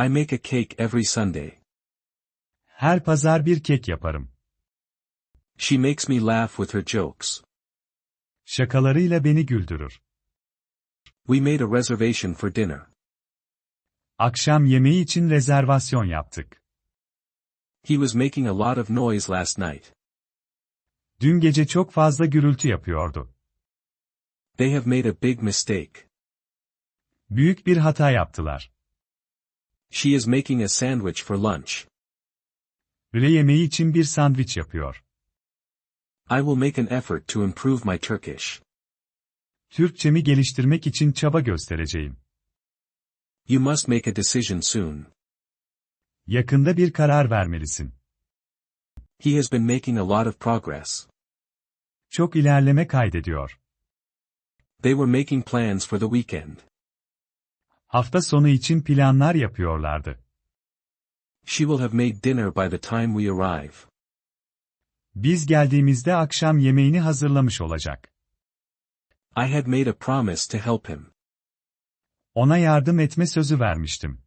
I make a cake every Sunday. Her pazar bir kek yaparım. She makes me laugh with her jokes. Şakalarıyla beni güldürür. We made a reservation for dinner. Akşam yemeği için rezervasyon yaptık. He was making a lot of noise last night. Dün gece çok fazla gürültü yapıyordu. They have made a big mistake. Büyük bir hata yaptılar. She is making a sandwich for lunch. Öğle yemeği için bir sandviç yapıyor. I will make an effort to improve my Turkish. Türkçemi geliştirmek için çaba göstereceğim. You must make a decision soon. Yakında bir karar vermelisin. He has been making a lot of progress. Çok ilerleme kaydediyor. They were making plans for the weekend. Hafta sonu için planlar yapıyorlardı. She will have made dinner by the time we arrive. Biz geldiğimizde akşam yemeğini hazırlamış olacak. I had made a promise to help him. Ona yardım etme sözü vermiştim.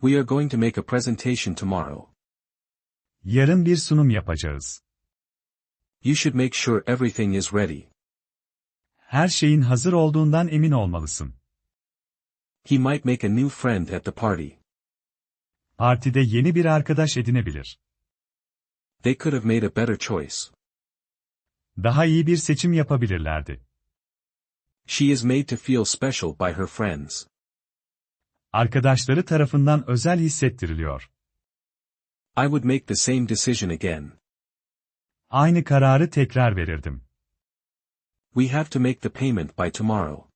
We are going to make a presentation tomorrow. Yarın bir sunum yapacağız. You should make sure everything is ready. Her şeyin hazır olduğundan emin olmalısın. He might make a new friend at the party. Partide yeni bir arkadaş edinebilir. They could have made a better choice. Daha iyi bir seçim yapabilirlerdi. She is made to feel special by her friends. Arkadaşları tarafından özel hissettiriliyor. I would make the same decision again. Aynı kararı tekrar verirdim. We have to make the payment by tomorrow.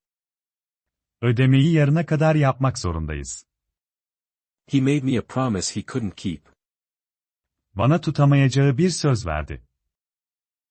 Ödemeyi yarına kadar yapmak zorundayız. He made me a promise he couldn't keep. Bana tutamayacağı bir söz verdi.